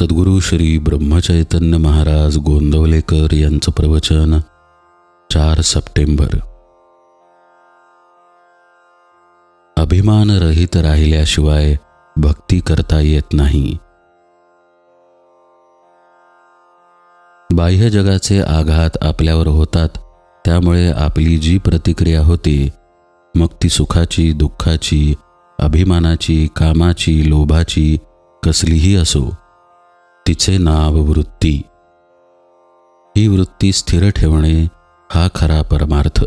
सद्गुरू श्री ब्रह्मचैतन्य महाराज गोंदवलेकर यांचं प्रवचन चार सप्टेंबर. अभिमानरहित राहिल्याशिवाय भक्ती करता येत नाही. बाह्य जगाचे आघात आपल्यावर होतात त्यामुळे आपली जी प्रतिक्रिया होती मग ती सुखाची दुःखाची अभिमानाची कामाची लोभाची कसलीही असो तिचे नाव वृत्ती. ही वृत्ती स्थिर ठेवणे हा खरा परमार्थ.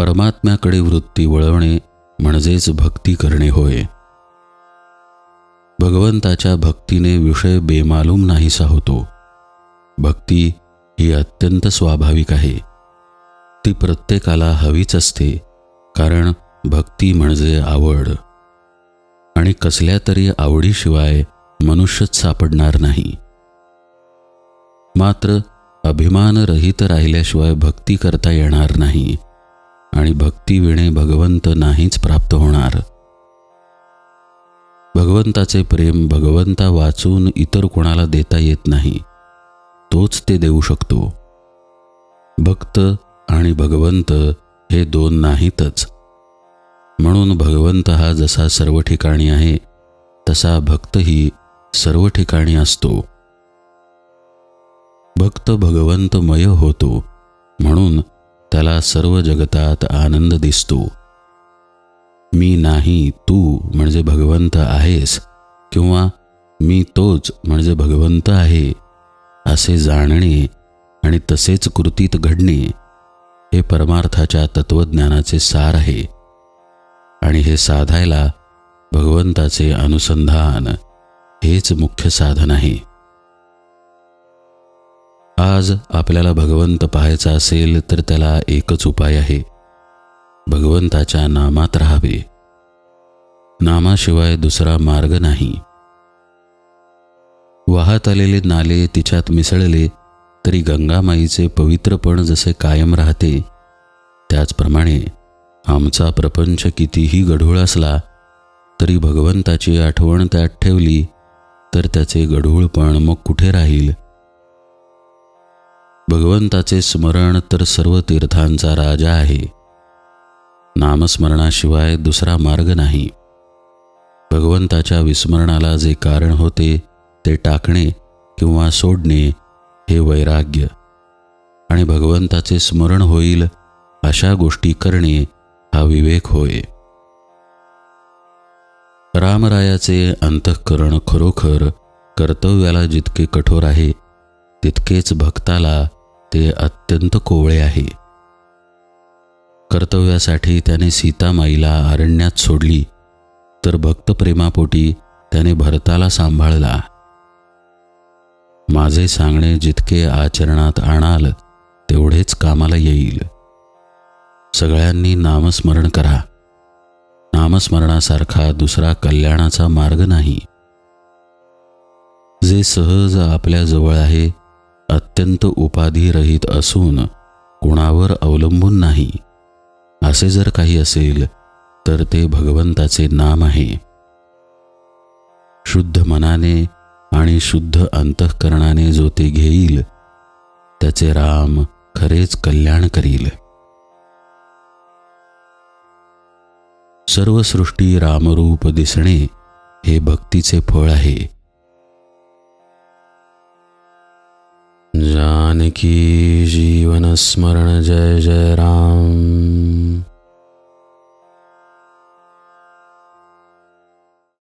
परमात्म्याकडे वृत्ती वळवणे म्हणजेच भक्ती करणे होय. भगवंताच्या भक्तीने विषय बेमालूम नाहीसा होतो. भक्ती ही अत्यंत स्वाभाविक आहे. ती प्रत्येकाला हवीच असते कारण भक्ती म्हणजे आवड. आणि कसल्या तरी आवडीशिवाय मनुष्यच सापडणार नाही. मात्र अभिमानरहित राहिल्याशिवाय भक्ती करता येणार नाही आणि भक्तीविणे भगवंत नाहीच प्राप्त होणार. भगवंताचे प्रेम भगवंता वाचून इतर कोणाला देता येत नाही तोच ते देऊ शकतो. भक्त आणि भगवंत हे दोन नाहीतच. म्हणून भगवंत हा जसा सर्व ठिकाणी आहे तसा भक्तही सर्व ठिकाणी असतो. भक्त भगवंतमय होतो म्हणून त्याला सर्व जगतात आनंद दिसतो. मी नाही तू म्हणजे भगवंत आहेस किंवा मी तोच म्हणजे भगवंत आहे असे जाणणे आणि तसेच कृतीत घडणे हे परमार्थाच्या तत्वज्ञानाचे सार आहे. आणि हे साधायला भगवंताचे अनुसंधान हेच मुख्य साधन आहे. आज आपल्याला भगवंत पाहायचा असेल तर त्याला एकच उपाय आहे. भगवंताच्या नामात राहावे. नामाशिवाय दुसरा मार्ग नाही. वाहत आलेले नाले तिच्यात मिसळले तरी गंगामाईचे पवित्रपण जसे कायम राहते त्याचप्रमाणे आमचा प्रपंच कितीही गढूळ असला तरी भगवंताची आठवण त्यात ठेवली तर त्याचे गढूळपण मग कुठे राहील? भगवंताचे स्मरण तर सर्व तीर्थांचा राजा आहे. नामस्मरणाशिवाय दुसरा मार्ग नाही. भगवंताच्या विस्मरणाला जे कारण होते ते टाकणे किंवा सोडणे हे वैराग्य. आणि भगवंताचे स्मरण होईल अशा गोष्टी करणे हा विवेक होय. रामरायाचे अंतःकरण खरोखर कर्तव्याला जितके कठोर आहे तितकेच भक्ताला ते अत्यंत कोवळे आहे. कर्तव्यासाठी त्याने सीतामाईला अरण्यात सोडली तर भक्तप्रेमापोटी त्याने भरताला सांभाळला. माझे सांगणे जितके आचरणात आणाल तेवढेच कामाला येईल. सगळ्यांनी नामस्मरण करा. नामस्मरणासारखा दुसरा कल्याणाचा मार्ग नाही. जे सहज आपल्या जवळ आहे अत्यंत उपाधिरहित असून कुणावर अवलंबून नाही. असे जर काही असेल तर ते भगवंताचे नाम आहे. शुद्ध मनाने आणि शुद्ध अंतःकरणाने जो ते घेईल त्याचे राम खरेच कल्याण करील. सर्व सृष्टी रामरूप दिसणे हे भक्तीचे फळ आहे. जानकी जीवन स्मरण जय जय राम.